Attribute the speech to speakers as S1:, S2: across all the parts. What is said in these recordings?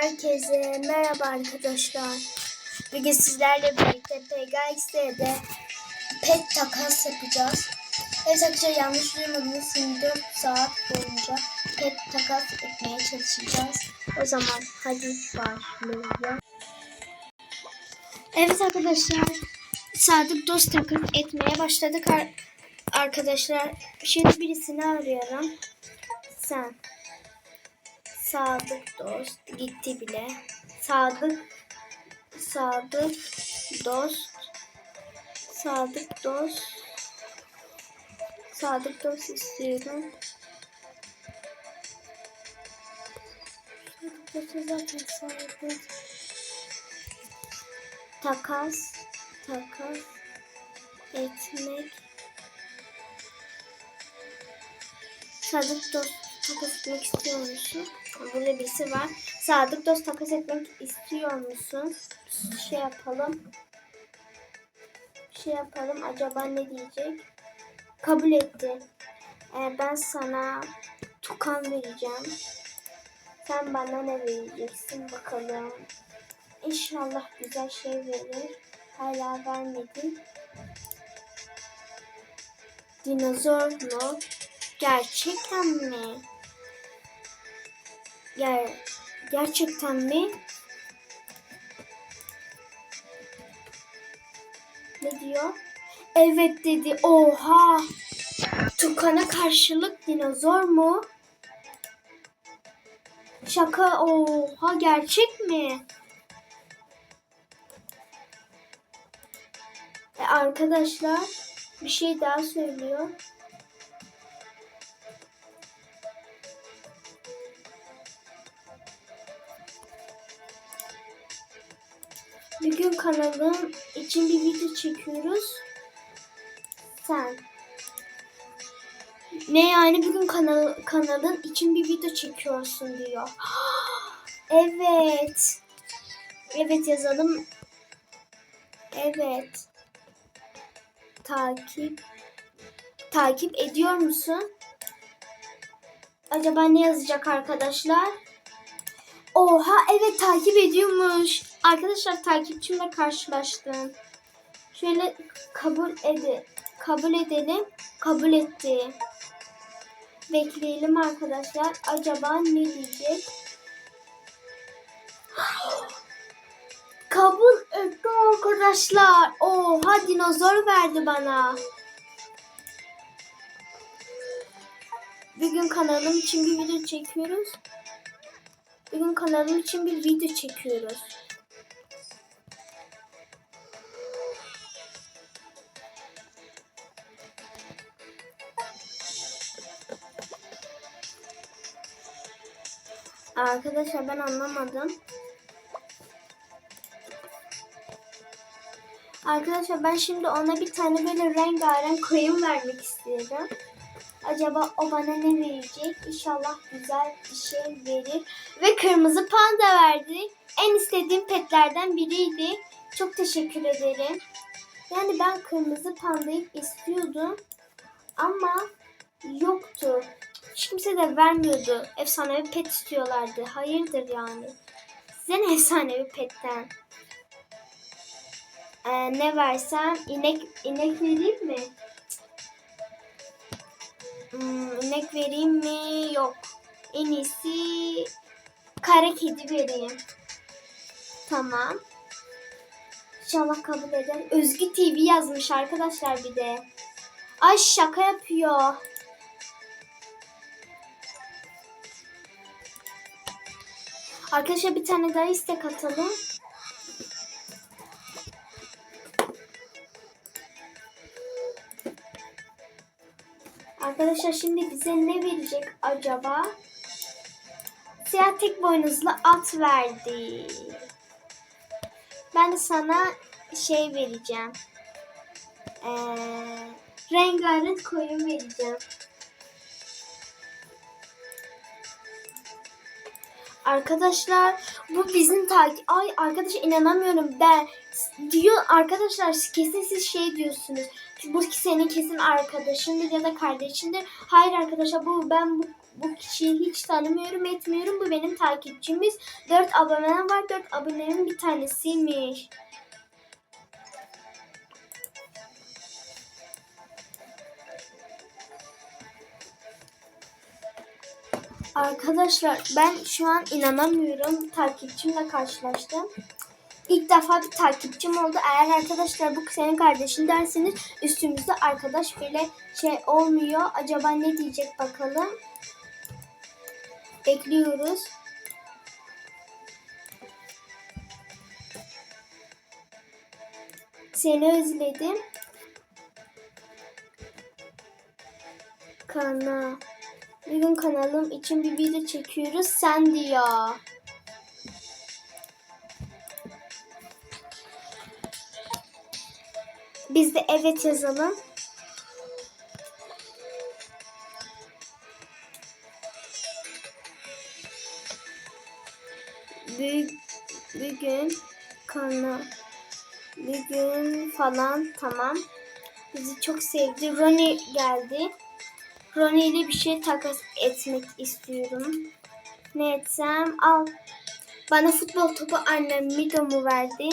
S1: Herkese merhaba arkadaşlar. Bugün sizlerle birlikte PGX'de pet takas yapacağız. Evet arkadaşlar yanlış duymadınız. 24 saat boyunca pet takas etmeye çalışacağız. O zaman hadi başlayalım. Evet arkadaşlar Sadık Dost takas etmeye başladık ar- arkadaşlar. Şimdi birisini arıyorum. Sen. Sadık dost gitti bile. Sadık Sadık dost Sadık dost Sadık dost istiyorum. Sadık dost zaten sadık. Takas takas etmek Sadık dost takas etmek istiyor? Burada birisi var. Sadık dost takas etmek istiyor musun? Şey yapalım. Şey yapalım. Acaba ne diyecek? Kabul etti. Ee, ben sana tukan vereceğim. Sen bana ne vereceksin bakalım. İnşallah güzel şey verir. Hala vermedin. Dinozor mu? Gerçekten mi? Ger gerçekten mi? Ne diyor? Evet dedi. Oha! Tukan'a karşılık dinozor mu? Şaka oha gerçek mi? E, arkadaşlar bir şey daha söylüyor. Bugün kanalım için bir video çekiyoruz. Sen. Ne yani bugün kanal, kanalın için bir video çekiyorsun diyor. Evet. Evet yazalım. Evet. Takip. Takip ediyor musun? Acaba ne yazacak arkadaşlar? Oha evet takip ediyormuş. Arkadaşlar takipçimle karşılaştım. Şöyle kabul ede kabul edelim. Kabul etti. Bekleyelim arkadaşlar. Acaba ne diyecek? kabul etti arkadaşlar. Oha dinozor verdi bana. Bugün kanalım için bir video çekiyoruz. Bugün kanalım için bir video çekiyoruz. Arkadaşlar ben anlamadım. Arkadaşlar ben şimdi ona bir tane böyle rengarenk koyun vermek istiyorum. Acaba o bana ne verecek? İnşallah güzel bir şey verir. Ve kırmızı panda verdi. En istediğim petlerden biriydi. Çok teşekkür ederim. Yani ben kırmızı pandayı istiyordum. Ama yoktu. Hiç kimse de vermiyordu. Efsanevi pet istiyorlardı. Hayırdır yani. Size ne efsanevi petten? Ee, ne versem? İnek, inek vereyim mi? Hmm, inek vereyim mi? Yok. En iyisi kara kedi vereyim. Tamam. İnşallah kabul eder. Özgü TV yazmış arkadaşlar bir de. Ay şaka yapıyor. Arkadaşlar bir tane daha istek atalım. Arkadaşlar şimdi bize ne verecek acaba? Siyah tek boynuzlu at verdi. Ben sana şey vereceğim. Ee, rengarenk koyun vereceğim. Arkadaşlar bu bizim takip... Ay arkadaşlar inanamıyorum ben. Diyor arkadaşlar kesin siz şey diyorsunuz. Bu senin kesin arkadaşındır ya da kardeşindir. Hayır arkadaşlar bu ben bu bu kişiyi hiç tanımıyorum etmiyorum. Bu benim takipçimiz. 4 abonem var. 4 abonemin bir tanesiymiş. Arkadaşlar ben şu an inanamıyorum. Takipçimle karşılaştım. İlk defa bir takipçim oldu. Eğer arkadaşlar bu senin kardeşin derseniz üstümüzde arkadaş bile şey olmuyor. Acaba ne diyecek bakalım. Bekliyoruz. Seni özledim. Kana. Bugün kanalım için bir video çekiyoruz. Sen diyor. Biz de evet yazalım. Falan tamam. Bizi çok sevdi. Ronnie geldi. Ronnie ile bir şey takas etmek istiyorum. Ne etsem? Al. Bana futbol topu annem Mido'mu verdi.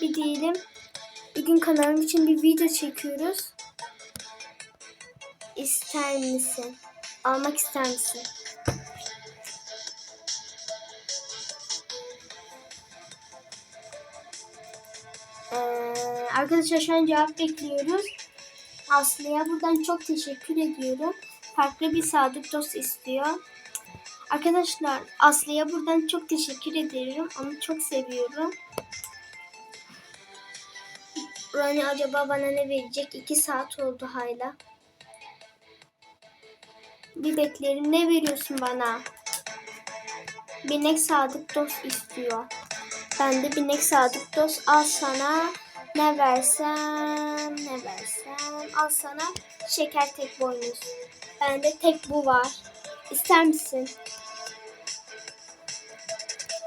S1: Bir diyelim. Bugün kanalım için bir video çekiyoruz. İster misin? Almak ister misin? Arkadaşlar şu cevap bekliyoruz. Aslı'ya buradan çok teşekkür ediyorum. Farklı bir sadık dost istiyor. Arkadaşlar Aslı'ya buradan çok teşekkür ederim. Onu çok seviyorum. Rani acaba bana ne verecek? İki saat oldu hala. Bir beklerim. Ne veriyorsun bana? Binek sadık dost istiyor. Ben de binek sadık dost al sana ne versem ne versem al sana şeker tek boynuz. Bende tek bu var. İster misin?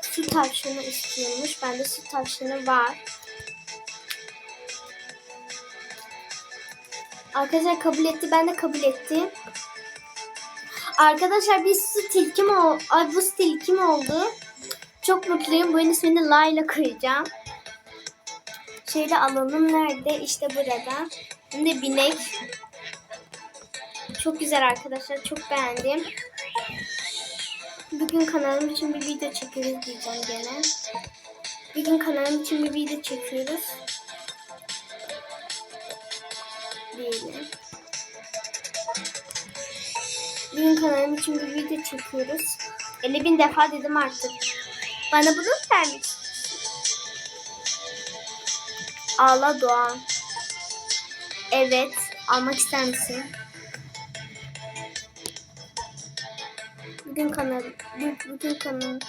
S1: Su tavşanı istiyormuş. Bende su tavşanı var. Arkadaşlar kabul etti. Ben de kabul ettim. Arkadaşlar bir su tilkim oldu. Ay bu tilkim oldu. Çok mutluyum. Bu ismini Layla koyacağım. Şöyle alalım. Nerede? İşte burada. De binek. Çok güzel arkadaşlar. Çok beğendim. Bugün kanalım için bir video çekiyoruz diyeceğim gene. Bugün kanalım için bir video çekiyoruz. Diyelim. Bugün kanalım için bir video çekiyoruz. 50 bin defa dedim artık. Bana bunu mu Ağla Doğan. Evet. Almak ister misin? Bugün kanal, bugün kanal.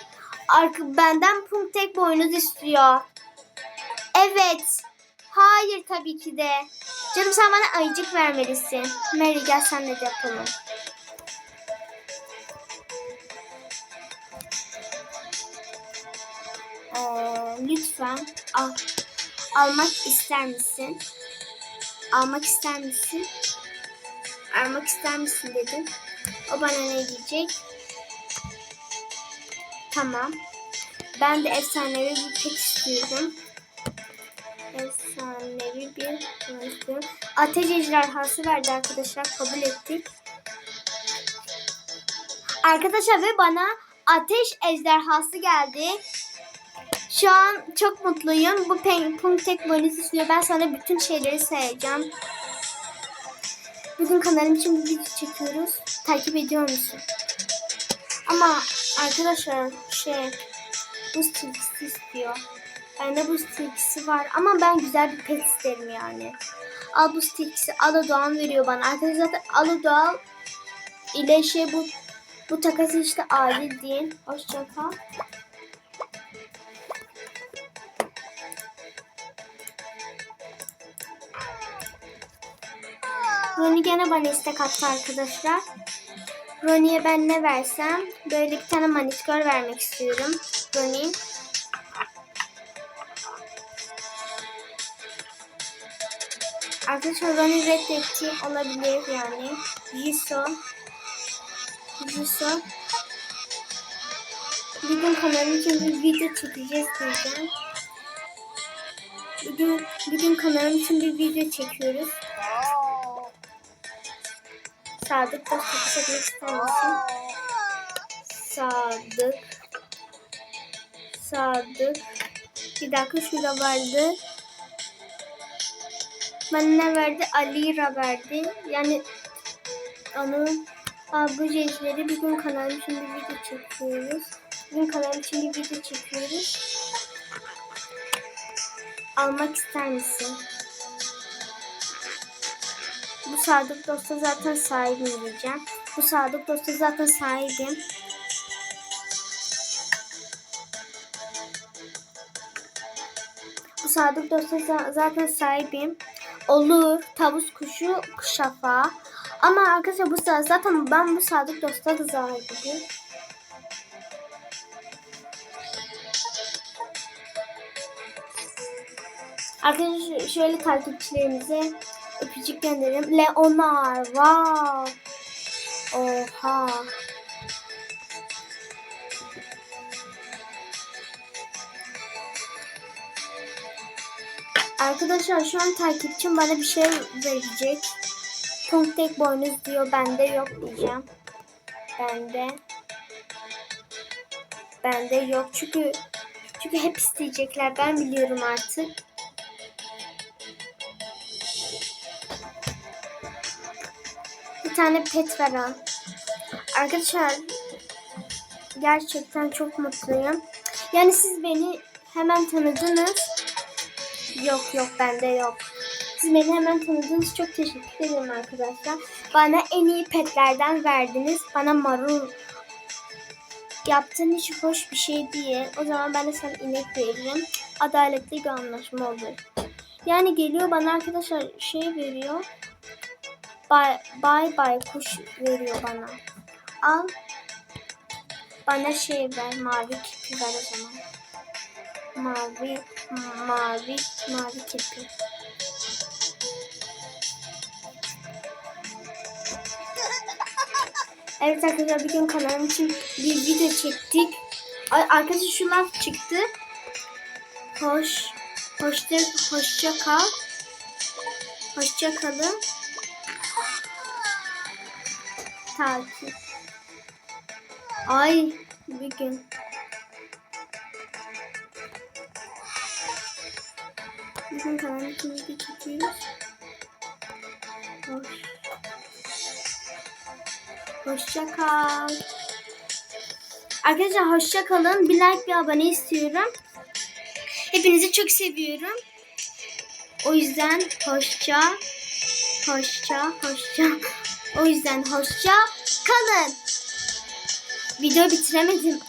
S1: Arka benden punk tek boynuz istiyor. Evet. Hayır tabii ki de. Canım sen bana ayıcık vermelisin. Mary gel senle de yapalım. Ee, lütfen al. Almak ister misin? Almak ister misin? Almak ister misin dedim. O bana ne diyecek? Tamam. Ben de efsanevi bir pet istiyorum. Efsanevi bir istiyorum. Ateş ejderhası verdi arkadaşlar. Kabul ettik. Arkadaşlar ve bana ateş ejderhası geldi. Şu an çok mutluyum. Bu ping tek bonus istiyor. Ben sana bütün şeyleri sayacağım. Bugün kanalım için bir video çekiyoruz. Takip ediyor musun? Ama arkadaşlar şey buz tilkisi istiyor. Bende buz tilkisi var ama ben güzel bir pet isterim yani. Al buz tilkisi Ala Doğan veriyor bana. Arkadaşlar zaten Ala Doğan ile şey bu bu takası işte adil değil. Hoşça Ronnie gene bana istek attı arkadaşlar. Ronnie'ye ben ne versem böyle bir tane maniskör vermek istiyorum. Ronnie. Arkadaşlar Ronnie reddetti olabilir yani. Jisoo. Yusuf. Bir gün kanalım için bir video çekeceğiz diyeceğim. Bir gün, bir gün kanalım için bir video çekiyoruz. Sadık da sakız etmek ister misin? Sadık. Sadık. Bir dakika şurada vardı. Bana ne verdi? Alira verdi. Yani onun abujecileri bir gün kanalım için bir video çekiyoruz. Bir gün kanalım için bir video çekiyoruz. Almak ister misin? Bu sadık dosta zaten sahibim diyeceğim. Bu sadık dosta zaten sahibim. Bu sadık dosta za- zaten sahibim. Olur. Tavus kuşu şafağı. Ama arkadaşlar bu zaten ben bu sadık dosta da sahibim. Arkadaşlar şöyle takipçilerimize öpücük gönderelim. Leonar. Wow. Oha. Arkadaşlar şu an takipçim bana bir şey verecek. Punk tek boynuz diyor. Bende yok diyeceğim. Bende. Bende yok. Çünkü çünkü hep isteyecekler. Ben biliyorum artık. Tane pet ver al. Arkadaşlar gerçekten çok mutluyum. Yani siz beni hemen tanıdınız. Yok yok bende yok. Siz beni hemen tanıdığınız çok teşekkür ederim arkadaşlar. Bana en iyi petlerden verdiniz. Bana marul yaptığın hiç hoş bir şey değil. O zaman ben de sana inek veririm. Adaletli bir anlaşma olur. Yani geliyor bana arkadaşlar şey veriyor. Bay bay, bay kuş veriyor bana. Al. Bana şey ver. Mavi kipi ver o zaman. Mavi, mavi, mavi kipi. Evet arkadaşlar bir gün kanalım için bir video çektik. Arkadaşlar şu laf çıktı. Hoş, hoşça, hoşça kal. Hoşça kalın. Takip. Ay bir gün. Bir gün kanalım için video çekiyoruz. Hoş. Hoşça kal. Arkadaşlar hoşça kalın. Bir like bir abone istiyorum. Hepinizi çok seviyorum. O yüzden hoşça hoşça hoşça o yüzden hoşça kalın. Video bitiremedim.